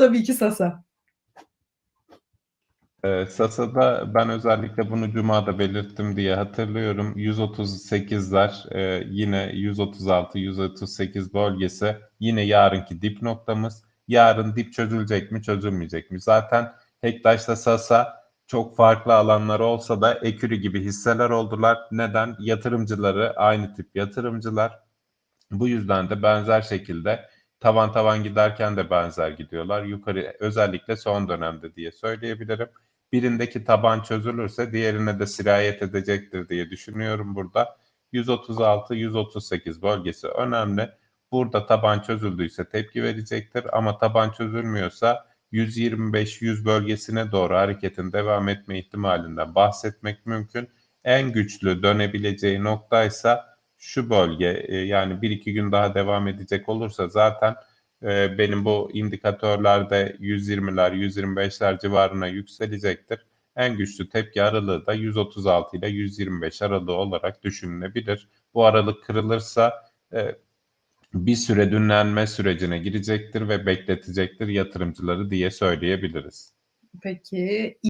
tabii ki Sasa. Ee, Sasa'da ben özellikle bunu Cuma'da belirttim diye hatırlıyorum. 138'ler e, yine 136-138 bölgesi yine yarınki dip noktamız. Yarın dip çözülecek mi çözülmeyecek mi? Zaten Hektaş'ta Sasa çok farklı alanlar olsa da Ekürü gibi hisseler oldular. Neden? Yatırımcıları aynı tip yatırımcılar. Bu yüzden de benzer şekilde tavan tavan giderken de benzer gidiyorlar. Yukarı özellikle son dönemde diye söyleyebilirim. Birindeki taban çözülürse diğerine de sirayet edecektir diye düşünüyorum burada. 136-138 bölgesi önemli. Burada taban çözüldüyse tepki verecektir ama taban çözülmüyorsa 125-100 bölgesine doğru hareketin devam etme ihtimalinden bahsetmek mümkün. En güçlü dönebileceği noktaysa şu bölge e, yani 1-2 gün daha devam edecek olursa zaten e, benim bu indikatörlerde 120'ler 125'ler civarına yükselecektir. En güçlü tepki aralığı da 136 ile 125 aralığı olarak düşünülebilir. Bu aralık kırılırsa e, bir süre dinlenme sürecine girecektir ve bekletecektir yatırımcıları diye söyleyebiliriz. Peki